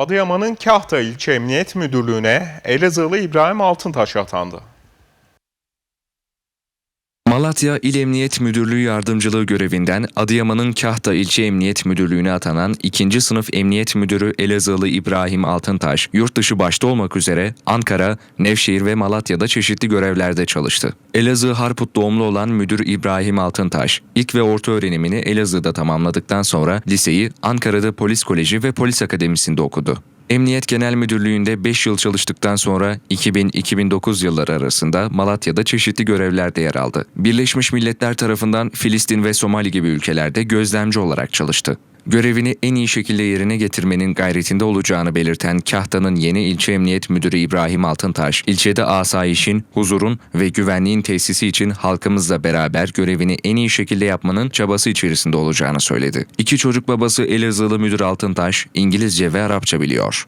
Adıyaman'ın Kahta İlçe Emniyet Müdürlüğü'ne Elazığlı İbrahim Altıntaş atandı. Malatya İl Emniyet Müdürlüğü yardımcılığı görevinden Adıyaman'ın Kahta İlçe Emniyet Müdürlüğü'ne atanan 2. sınıf Emniyet Müdürü Elazığlı İbrahim Altıntaş, yurt dışı başta olmak üzere Ankara, Nevşehir ve Malatya'da çeşitli görevlerde çalıştı. Elazığ Harput doğumlu olan Müdür İbrahim Altıntaş, ilk ve orta öğrenimini Elazığ'da tamamladıktan sonra liseyi Ankara'da Polis Koleji ve Polis Akademisi'nde okudu. Emniyet Genel Müdürlüğü'nde 5 yıl çalıştıktan sonra 2000-2009 yılları arasında Malatya'da çeşitli görevlerde yer aldı. Birleşmiş Milletler tarafından Filistin ve Somali gibi ülkelerde gözlemci olarak çalıştı. Görevini en iyi şekilde yerine getirmenin gayretinde olacağını belirten Kahta'nın yeni ilçe emniyet müdürü İbrahim Altıntaş, ilçede asayişin, huzurun ve güvenliğin tesisi için halkımızla beraber görevini en iyi şekilde yapmanın çabası içerisinde olacağını söyledi. İki çocuk babası Elazığlı müdür Altıntaş, İngilizce ve Arapça biliyor.